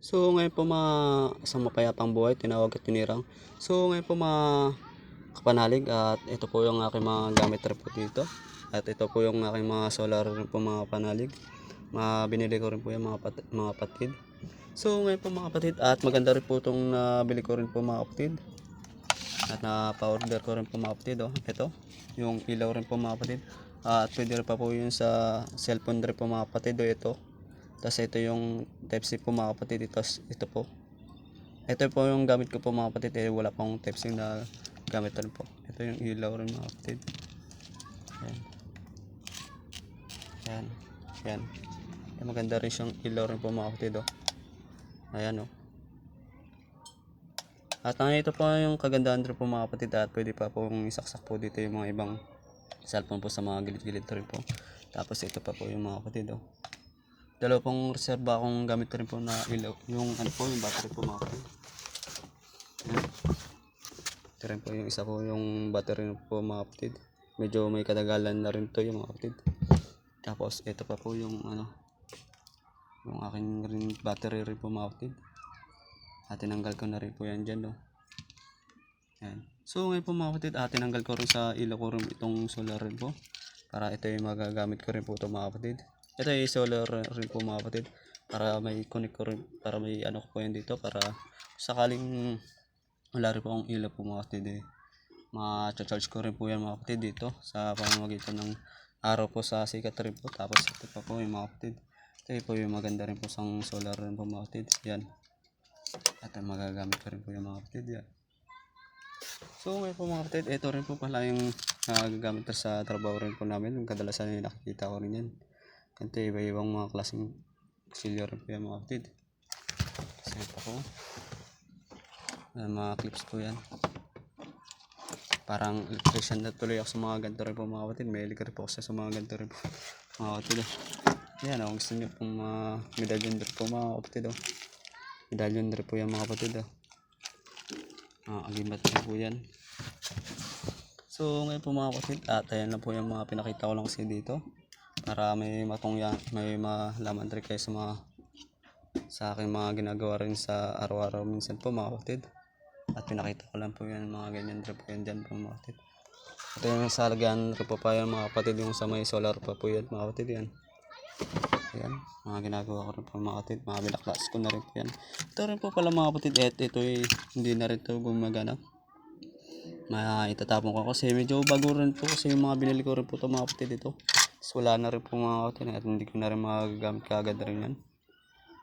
So ngayon po mga sa mapayapang buhay, tinawag at tinirang. So ngayon po mga kapanalig at ito po yung aking mga gamit rin po dito. At ito po yung aking mga solar rin po mga panalig. Mga binili ko rin po yung mga, pat- mga patid. So ngayon po mga kapatid at maganda rin po itong nabili ko rin po mga kapatid. At na-order ko rin po mga kapatid. Oh. Ito, yung ilaw rin po mga kapatid. At pwede rin pa po yun sa cellphone rin po mga kapatid. O ito. Tapos ito yung type C po mga kapatid. Ito, ito po. Ito po yung gamit ko po mga kapatid. Eh, wala pang type C na gamit rin po. Ito yung ilaw rin mga kapatid. Yan. Yan. Yan. Eh, maganda rin siyang ilaw rin po mga kapatid. Oh. Ayan oh. At ang ito po yung kagandahan rin po mga kapatid at pwede pa pong isaksak po dito yung mga ibang cellphone po sa mga gilid-gilid rin po. Tapos ito pa po yung mga kapatid oh. Dalawa pong reserva akong gamit rin po na ilaw. Yung ano po, yung battery po mga kapatid. Ito rin po yung isa po yung battery po mga kapatid. Medyo may katagalan na rin to yung mga kapatid. Tapos ito pa po yung ano, yung aking rin battery rin po mga kapatid. At tinanggal ko na rin po yan dyan, no. Yan. So ngayon po mga kapatid, ah, tinanggal ko rin sa ilaw ko rin itong solar rin po. Para ito yung magagamit ko rin po ito mga kapatid. Ito yung solar rin po mga kapatid. Para may connect ko rin, para may ano ko po yan dito. Para sakaling wala rin po akong ilaw po mga kapatid eh. Ma-charge ko rin po yan mga kapatid dito. Sa pamamagitan ng araw po sa sikat rin po. Tapos ito pa po yung mga kapatid. Ito po yung maganda rin po sang solar rin po mga kapatid. Yan. At magagamit ko rin po yung mga kapatid yan. So ngayon po mga kapatid, ito rin po pala yung ko sa trabaho rin po namin. Kadalasan yung nakikita ko rin yan. Ganito iba-ibang mga klaseng rin po yung mga kapatid. Kasi ito po. Ayan, mga clips po yan. Parang electrician na tuloy ako sa mga ganito rin po mga kapatid. May electric po ako sa mga ganito rin po mga kapatid. oh. Yan oh, gusto nyo pong mga medallion rin po mga kapatid. Oh. Medallion rin po yan mga kapatid. Oh. Ah, agimat na po yan. So ngayon po mga kapatid, at ayan lang po yung mga pinakita ko lang kasi dito. Para may matungya, may malaman rin kayo sa mga sa aking mga ginagawa rin sa araw-araw minsan po mga kapatid. At pinakita ko lang po yan mga ganyan rin po yan dyan po mga kapatid. Ito yung sa lagyan rin po pa yan mga kapatid yung sa may solar pa po yan mga kapatid yan. Ayan, mga ginagawa ko rin po mga kapatid, mga binaklas ko na rin po yan. Ito rin po pala mga kapatid, et, ito ay hindi na rin ito gumagana. May itatapon ko kasi medyo bago rin po kasi yung mga binili ko rin po ito mga kapatid ito. Tapos wala na rin po mga kapatid at hindi ko na rin magagamit kaagad rin yan.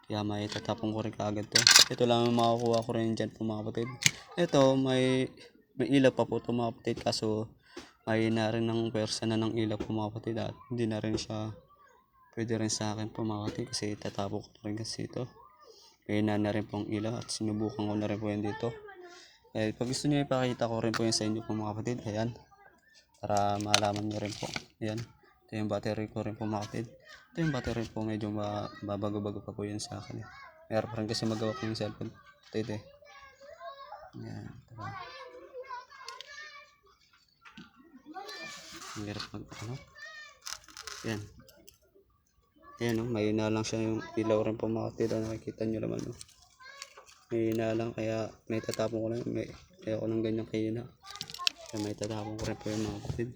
Kaya may itatapon ko rin kaagad to. Ito lang yung makakuha ko rin dyan po mga kapatid. Ito may may ilaw pa po ito mga kapatid kaso may na rin ng pwersa na ng ilaw po mga kapatid at hindi na rin siya pwede rin sa akin po mga kapatid kasi itatapon ko rin kasi ito. May na na rin pong ilaw at sinubukan ko na rin po yan dito. Eh, pag gusto niyo ipakita ko rin po yan sa inyo po mga kapatid, ayan. Para malaman niyo rin po. Ayan. Ito yung battery ko rin po mga kapatid. Ito yung battery po medyo ma- mabago-bago pa po yan sa akin. Eh. Meron pa rin kasi magawa ko yung cellphone. Ito ito. Tara. Ang hirap mag ano. Ayan. Ayan oh, may na lang siya yung ilaw rin po mga kapatid. Ah, Nakikita nyo naman oh. May na lang kaya may tatapon ko lang. May, kaya ko ng ganyan kayo na. Kaya may tatapon ko rin po yung mga kapatid.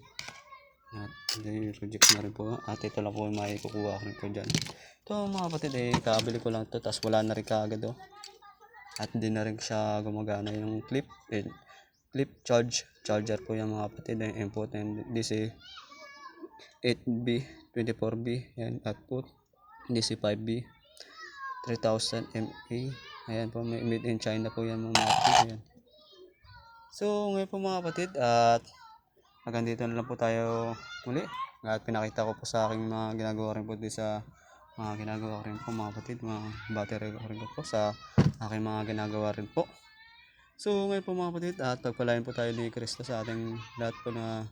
At then reject na rin po. At ito lang po yung may kukuha ko rin po dyan. Ito mga kapatid eh, kabili ko lang ito. Tapos wala na rin kaagad oh. At hindi na rin siya gumagana yung clip. Eh, clip charge. Charger po yung mga kapatid. Yung input and DC 8B, 24B. Yan, output. DC 5B. 3000 mA. Ayan po, made in China po yan mga kapatid. Ayan. So, ngayon po mga kapatid, at hanggang dito na lang po tayo muli. At pinakita ko po sa aking mga ginagawa rin po dito sa mga ginagawa ko rin po mga kapatid, mga battery ko rin po sa aking mga ginagawa rin po. So, ngayon po mga kapatid, at pagpalain po tayo ni Kristo sa ating lahat po na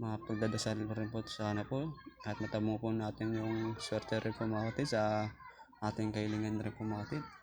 mga pagdadasal rin po sana po. At matamo po natin yung swerte rin po mga kapatid sa ating kailangan rin po mga kapatid.